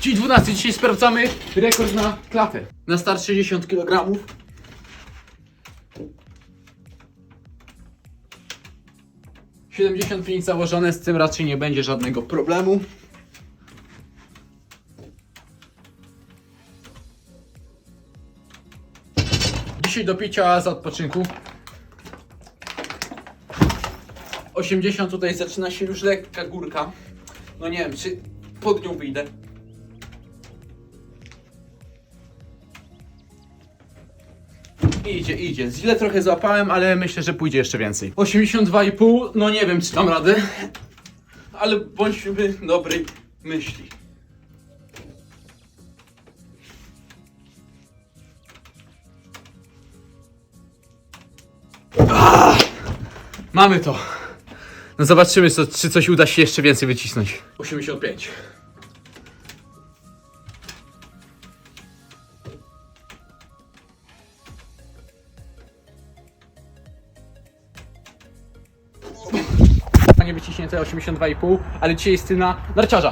Czyli 12. Dzisiaj sprawdzamy rekord na klatę. Na start 60 kg. Siedemdziesiąt pięć założone, z tym raczej nie będzie żadnego problemu. Dzisiaj do picia za odpoczynku. 80 tutaj zaczyna się już lekka górka. No nie wiem, czy pod nią wyjdę. Idzie, idzie. Źle trochę złapałem, ale myślę, że pójdzie jeszcze więcej. 82,5, no nie wiem, czy dam radę. Ale bądźmy dobrej myśli. Ah! Mamy to. No zobaczymy, co, czy coś uda się jeszcze więcej wycisnąć. 85. Wyciśnięte 82,5, ale dzisiaj jest na narciarza.